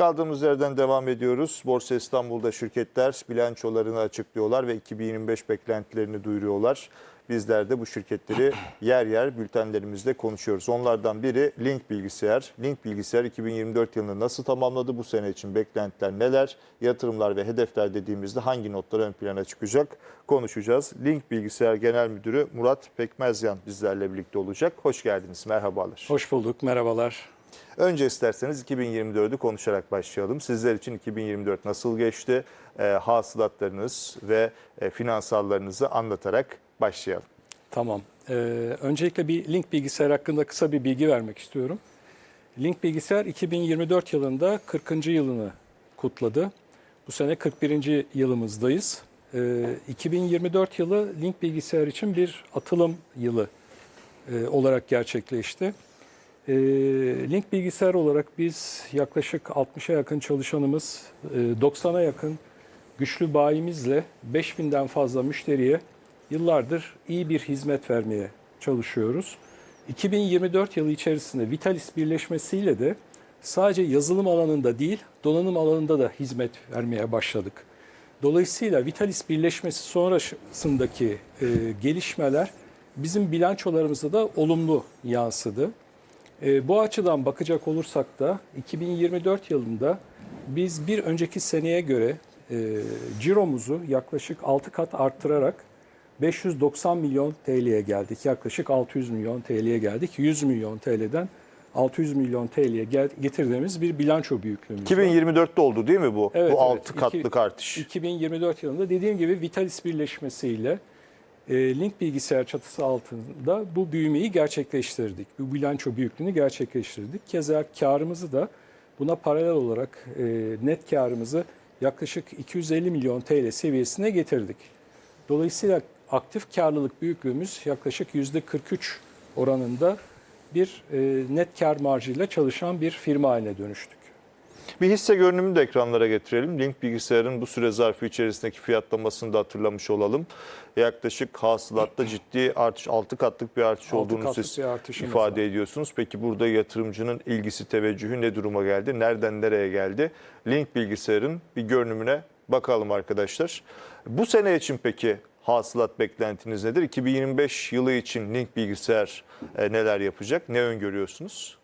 Kaldığımız yerden devam ediyoruz. Borsa İstanbul'da şirketler bilançolarını açıklıyorlar ve 2025 beklentilerini duyuruyorlar. Bizler de bu şirketleri yer yer bültenlerimizde konuşuyoruz. Onlardan biri Link Bilgisayar. Link Bilgisayar 2024 yılını nasıl tamamladı? Bu sene için beklentiler neler? Yatırımlar ve hedefler dediğimizde hangi notlar ön plana çıkacak? Konuşacağız. Link Bilgisayar Genel Müdürü Murat Pekmezyan bizlerle birlikte olacak. Hoş geldiniz. Merhabalar. Hoş bulduk, merhabalar. Önce isterseniz 2024'ü konuşarak başlayalım. Sizler için 2024 nasıl geçti? E, hasılatlarınız ve e, finansallarınızı anlatarak başlayalım. Tamam. Ee, öncelikle bir Link Bilgisayar hakkında kısa bir bilgi vermek istiyorum. Link Bilgisayar 2024 yılında 40. yılını kutladı. Bu sene 41. yılımızdayız. Ee, 2024 yılı Link Bilgisayar için bir atılım yılı e, olarak gerçekleşti. Ee, Link Bilgisayar olarak biz yaklaşık 60'a yakın çalışanımız, e, 90'a yakın güçlü bayimizle 5000'den fazla müşteriye yıllardır iyi bir hizmet vermeye çalışıyoruz. 2024 yılı içerisinde Vitalis birleşmesiyle de sadece yazılım alanında değil, donanım alanında da hizmet vermeye başladık. Dolayısıyla Vitalis birleşmesi sonrasındaki e, gelişmeler bizim bilançolarımıza da olumlu yansıdı. E, bu açıdan bakacak olursak da 2024 yılında biz bir önceki seneye göre e, ciromuzu yaklaşık 6 kat arttırarak 590 milyon TL'ye geldik. Yaklaşık 600 milyon TL'ye geldik. 100 milyon TL'den 600 milyon TL'ye getirdiğimiz bir bilanço büyüklüğümüz var. 2024'te oldu değil mi bu? Evet, bu evet. 6 katlık İki- artış. 2024 yılında dediğim gibi Vitalis birleşmesiyle Link bilgisayar çatısı altında bu büyümeyi gerçekleştirdik. Bu bilanço büyüklüğünü gerçekleştirdik. Keza karımızı da buna paralel olarak e, net karımızı yaklaşık 250 milyon TL seviyesine getirdik. Dolayısıyla aktif karlılık büyüklüğümüz yaklaşık %43 oranında bir e, net kar marjıyla çalışan bir firma haline dönüştük. Bir hisse görünümünü de ekranlara getirelim. Link bilgisayarın bu süre zarfı içerisindeki fiyatlamasını da hatırlamış olalım. Yaklaşık hasılatta ciddi artış, 6 katlık bir artış Altı olduğunu siz ifade ediyorsunuz. Peki burada yatırımcının ilgisi, teveccühü ne duruma geldi? Nereden nereye geldi? Link bilgisayarın bir görünümüne bakalım arkadaşlar. Bu sene için peki hasılat beklentiniz nedir? 2025 yılı için Link bilgisayar e, neler yapacak? Ne öngörüyorsunuz?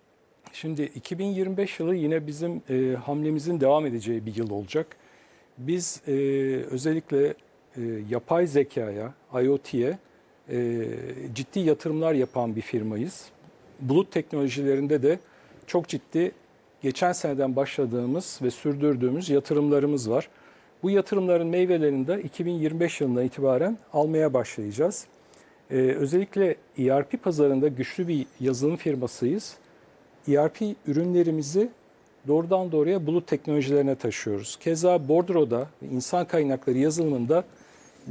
Şimdi 2025 yılı yine bizim e, hamlemizin devam edeceği bir yıl olacak. Biz e, özellikle e, yapay zekaya, IoT'ye e, ciddi yatırımlar yapan bir firmayız. Bulut teknolojilerinde de çok ciddi geçen seneden başladığımız ve sürdürdüğümüz yatırımlarımız var. Bu yatırımların meyvelerini de 2025 yılından itibaren almaya başlayacağız. Ee, özellikle ERP pazarında güçlü bir yazılım firmasıyız. ERP ürünlerimizi doğrudan doğruya bulut teknolojilerine taşıyoruz. Keza Bordro'da insan kaynakları yazılımında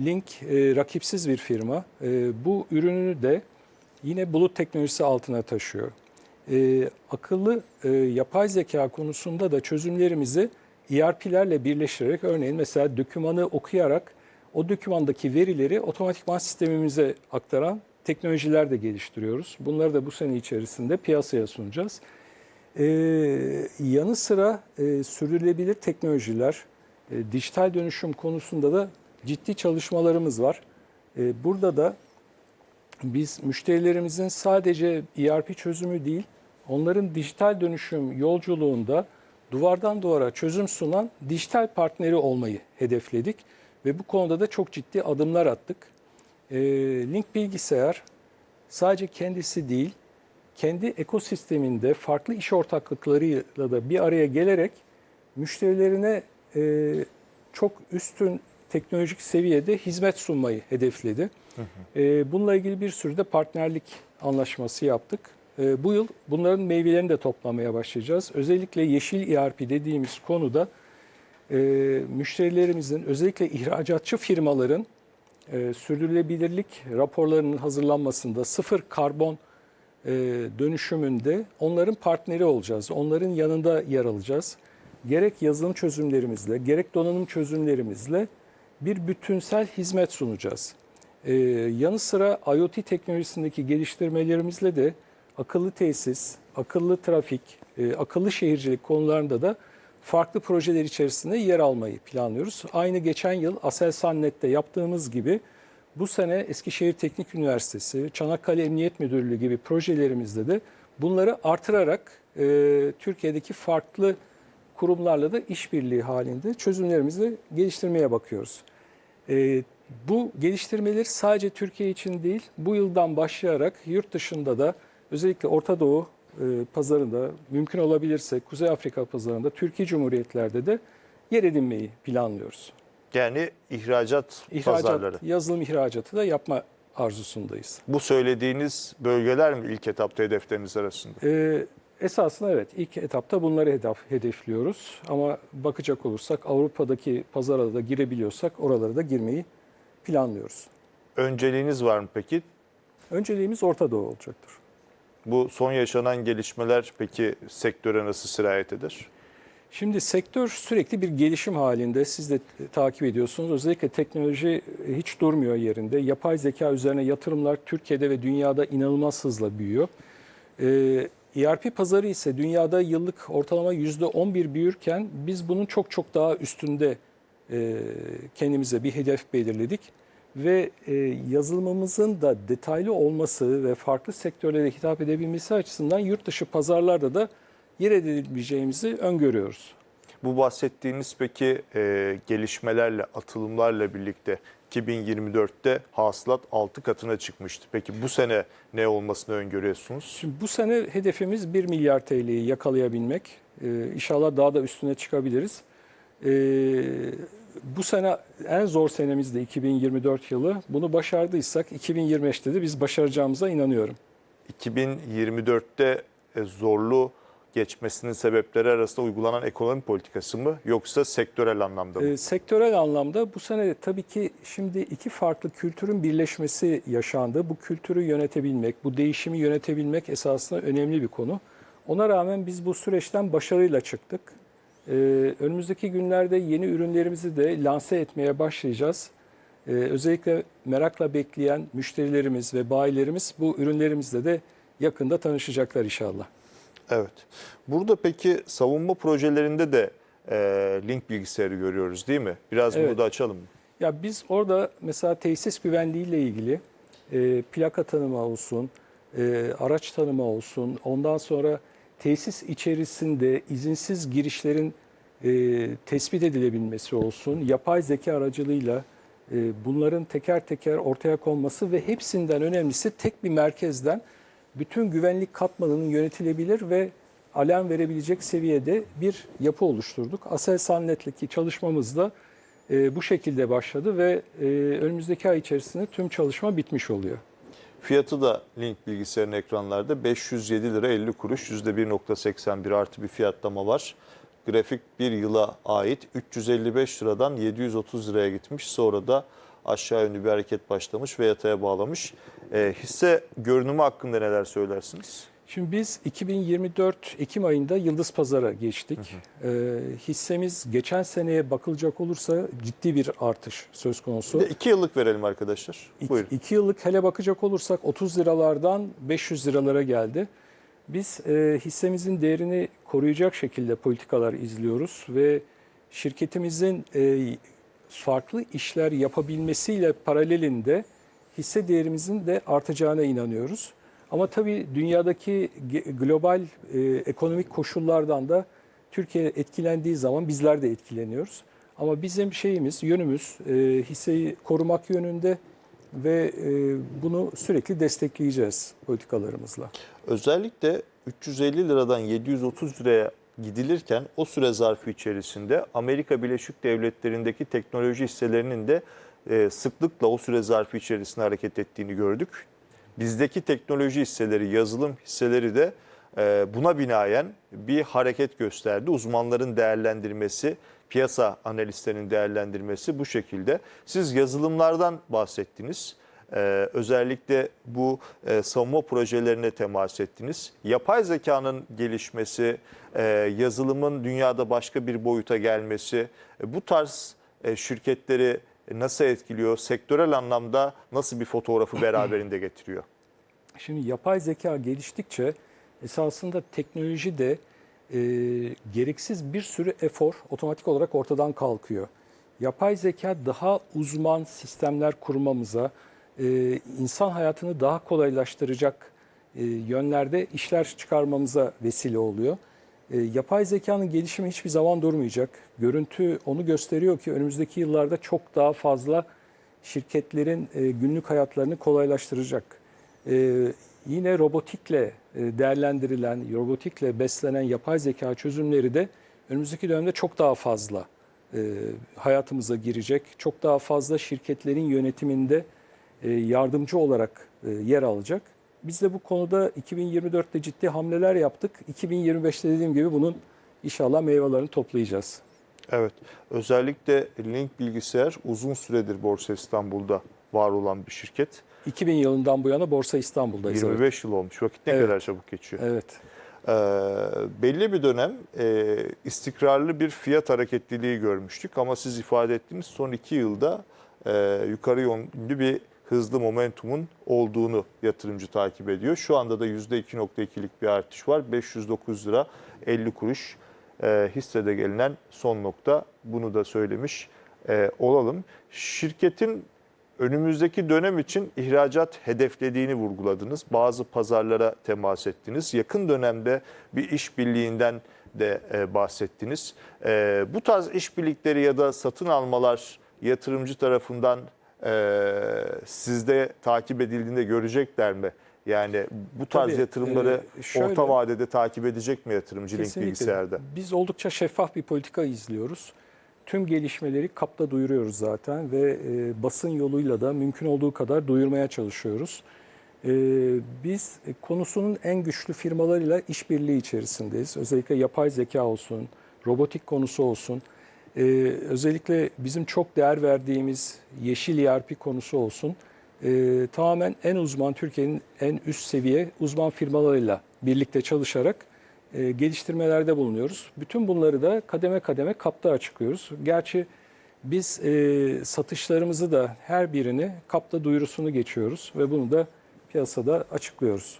Link e, rakipsiz bir firma. E, bu ürününü de yine bulut teknolojisi altına taşıyor. E, akıllı e, yapay zeka konusunda da çözümlerimizi ERP'lerle birleştirerek örneğin mesela dokümanı okuyarak o dokümandaki verileri otomatikman sistemimize aktaran teknolojiler de geliştiriyoruz. Bunları da bu sene içerisinde piyasaya sunacağız. Ee, yanı sıra e, sürdürülebilir teknolojiler, e, dijital dönüşüm konusunda da ciddi çalışmalarımız var. E, burada da biz müşterilerimizin sadece ERP çözümü değil, onların dijital dönüşüm yolculuğunda duvardan duvara çözüm sunan dijital partneri olmayı hedefledik ve bu konuda da çok ciddi adımlar attık. E, Link Bilgisayar sadece kendisi değil, kendi ekosisteminde farklı iş ortaklıklarıyla da bir araya gelerek müşterilerine e, çok üstün teknolojik seviyede hizmet sunmayı hedefledi. E, bununla ilgili bir sürü de partnerlik anlaşması yaptık. E, bu yıl bunların meyvelerini de toplamaya başlayacağız. Özellikle yeşil ERP dediğimiz konuda e, müşterilerimizin özellikle ihracatçı firmaların e, sürdürülebilirlik raporlarının hazırlanmasında sıfır karbon e, dönüşümünde onların partneri olacağız. Onların yanında yer alacağız. Gerek yazılım çözümlerimizle, gerek donanım çözümlerimizle bir bütünsel hizmet sunacağız. E, yanı sıra IoT teknolojisindeki geliştirmelerimizle de akıllı tesis, akıllı trafik, e, akıllı şehircilik konularında da farklı projeler içerisinde yer almayı planlıyoruz. Aynı geçen yıl Aselsan.net'te yaptığımız gibi bu sene Eskişehir Teknik Üniversitesi, Çanakkale Emniyet Müdürlüğü gibi projelerimizde de bunları artırarak e, Türkiye'deki farklı kurumlarla da işbirliği halinde çözümlerimizi geliştirmeye bakıyoruz. E, bu geliştirmeleri sadece Türkiye için değil, bu yıldan başlayarak yurt dışında da özellikle Orta Doğu pazarında mümkün olabilirse Kuzey Afrika pazarında, Türkiye Cumhuriyetlerde de yer edinmeyi planlıyoruz. Yani ihracat, İhracat, pazarları. yazılım ihracatı da yapma arzusundayız. Bu söylediğiniz bölgeler mi ilk etapta hedefleriniz arasında? Ee, esasında evet ilk etapta bunları hedef, hedefliyoruz ama bakacak olursak Avrupa'daki pazara da girebiliyorsak oralara da girmeyi planlıyoruz. Önceliğiniz var mı peki? Önceliğimiz Orta Doğu olacaktır. Bu son yaşanan gelişmeler peki sektöre nasıl sirayet eder? Şimdi sektör sürekli bir gelişim halinde. Siz de takip ediyorsunuz. Özellikle teknoloji hiç durmuyor yerinde. Yapay zeka üzerine yatırımlar Türkiye'de ve dünyada inanılmaz hızla büyüyor. ERP pazarı ise dünyada yıllık ortalama %11 büyürken biz bunun çok çok daha üstünde e, kendimize bir hedef belirledik. Ve e, yazılımımızın da detaylı olması ve farklı sektörlere hitap edebilmesi açısından yurt dışı pazarlarda da yer edebileceğimizi öngörüyoruz. Bu bahsettiğiniz peki e, gelişmelerle, atılımlarla birlikte 2024'te hasılat 6 katına çıkmıştı. Peki bu sene ne olmasını öngörüyorsunuz? Şimdi bu sene hedefimiz 1 milyar TL'yi yakalayabilmek. Ee, inşallah daha da üstüne çıkabiliriz. Ee, bu sene en zor senemizdi 2024 yılı. Bunu başardıysak 2025'te de biz başaracağımıza inanıyorum. 2024'te e, zorlu geçmesinin sebepleri arasında uygulanan ekonomi politikası mı yoksa sektörel anlamda mı? Ee, sektörel anlamda bu sene tabii ki şimdi iki farklı kültürün birleşmesi yaşandı. Bu kültürü yönetebilmek, bu değişimi yönetebilmek esasında önemli bir konu. Ona rağmen biz bu süreçten başarıyla çıktık. Ee, önümüzdeki günlerde yeni ürünlerimizi de lanse etmeye başlayacağız. Ee, özellikle merakla bekleyen müşterilerimiz ve bayilerimiz bu ürünlerimizle de yakında tanışacaklar inşallah. Evet. Burada peki savunma projelerinde de e, link bilgisayarı görüyoruz değil mi? Biraz bunu Evet. da açalım? Ya biz orada mesela tesis güvenliği ile ilgili e, plaka tanıma olsun, e, araç tanıma olsun, ondan sonra tesis içerisinde izinsiz girişlerin e, tespit edilebilmesi olsun, yapay zeka aracılığıyla e, bunların teker teker ortaya konması ve hepsinden önemlisi tek bir merkezden bütün güvenlik katmanının yönetilebilir ve alarm verebilecek seviyede bir yapı oluşturduk. Aselsan.net'teki çalışmamızda e, bu şekilde başladı ve e, önümüzdeki ay içerisinde tüm çalışma bitmiş oluyor. Fiyatı da link bilgisayarın ekranlarda 507 lira 50 kuruş %1.81 artı bir fiyatlama var. Grafik bir yıla ait 355 liradan 730 liraya gitmiş. Sonra da aşağı yönlü bir hareket başlamış ve yataya bağlamış. E, hisse görünümü hakkında neler söylersiniz? Şimdi biz 2024 Ekim ayında Yıldız Pazar'a geçtik. E, hissemiz geçen seneye bakılacak olursa ciddi bir artış söz konusu. Bir de 2 yıllık verelim arkadaşlar. İki, Buyurun. iki yıllık hele bakacak olursak 30 liralardan 500 liralara geldi. Biz e, hissemizin değerini koruyacak şekilde politikalar izliyoruz ve şirketimizin e, farklı işler yapabilmesiyle paralelinde hisse değerimizin de artacağına inanıyoruz. Ama tabii dünyadaki global e, ekonomik koşullardan da Türkiye etkilendiği zaman bizler de etkileniyoruz. Ama bizim şeyimiz, yönümüz e, hisseyi korumak yönünde ve e, bunu sürekli destekleyeceğiz politikalarımızla. Özellikle 350 liradan 730 liraya gidilirken o süre zarfı içerisinde Amerika Birleşik Devletleri'ndeki teknoloji hisselerinin de e, sıklıkla o süre zarfı içerisinde hareket ettiğini gördük. Bizdeki teknoloji hisseleri, yazılım hisseleri de e, buna binaen bir hareket gösterdi. Uzmanların değerlendirmesi, piyasa analistlerinin değerlendirmesi bu şekilde. Siz yazılımlardan bahsettiniz. Ee, özellikle bu e, savunma projelerine temas ettiniz. Yapay zekanın gelişmesi, e, yazılımın dünyada başka bir boyuta gelmesi, e, bu tarz e, şirketleri nasıl etkiliyor? Sektörel anlamda nasıl bir fotoğrafı beraberinde getiriyor? Şimdi yapay zeka geliştikçe esasında teknoloji de e, gereksiz bir sürü efor otomatik olarak ortadan kalkıyor. Yapay zeka daha uzman sistemler kurmamıza, e, insan hayatını daha kolaylaştıracak e, yönlerde işler çıkarmamıza vesile oluyor. E, yapay zekanın gelişimi hiçbir zaman durmayacak. Görüntü onu gösteriyor ki önümüzdeki yıllarda çok daha fazla şirketlerin e, günlük hayatlarını kolaylaştıracak. E, yine robotikle e, değerlendirilen, robotikle beslenen yapay zeka çözümleri de önümüzdeki dönemde çok daha fazla e, hayatımıza girecek. Çok daha fazla şirketlerin yönetiminde e, yardımcı olarak e, yer alacak. Biz de bu konuda 2024'te ciddi hamleler yaptık. 2025'te dediğim gibi bunun inşallah meyvelerini toplayacağız. Evet. Özellikle Link Bilgisayar uzun süredir Borsa İstanbul'da var olan bir şirket. 2000 yılından bu yana Borsa İstanbul'dayız. evet. 25 yıl olmuş. Vakit ne Evet. kadar çabuk geçiyor. Evet. Ee, belli bir dönem e, istikrarlı bir fiyat hareketliliği görmüştük ama siz ifade ettiğiniz son iki yılda e, yukarı yönlü bir hızlı momentumun olduğunu yatırımcı takip ediyor. Şu anda da %2.2'lik bir artış var. 509 lira 50 kuruş e, hissede gelinen son nokta. Bunu da söylemiş e, olalım. Şirketin önümüzdeki dönem için ihracat hedeflediğini vurguladınız. Bazı pazarlara temas ettiniz. Yakın dönemde bir işbirliğinden de e, bahsettiniz. E, bu tarz işbirlikleri ya da satın almalar yatırımcı tarafından e, sizde takip edildiğinde görecekler mi? Yani bu tarz Tabii, yatırımları e, şöyle- orta vadede takip edecek mi yatırımcı Link bilgisayarda? Biz oldukça şeffaf bir politika izliyoruz. Tüm gelişmeleri kapta duyuruyoruz zaten ve e, basın yoluyla da mümkün olduğu kadar duyurmaya çalışıyoruz. E, biz e, konusunun en güçlü firmalarıyla işbirliği içerisindeyiz. Özellikle yapay zeka olsun, robotik konusu olsun. E, özellikle bizim çok değer verdiğimiz yeşil ERP konusu olsun. E, tamamen en uzman, Türkiye'nin en üst seviye uzman firmalarıyla birlikte çalışarak e, geliştirmelerde bulunuyoruz. Bütün bunları da kademe kademe kapta açıklıyoruz. Gerçi biz e, satışlarımızı da her birini kapta duyurusunu geçiyoruz ve bunu da piyasada açıklıyoruz.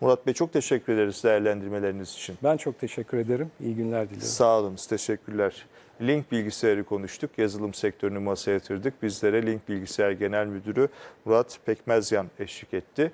Murat Bey çok teşekkür ederiz değerlendirmeleriniz için. Ben çok teşekkür ederim. İyi günler diliyorum. Sağ olun, teşekkürler. Link bilgisayarı konuştuk, yazılım sektörünü masaya yatırdık. Bizlere Link Bilgisayar Genel Müdürü Murat Pekmezyan eşlik etti.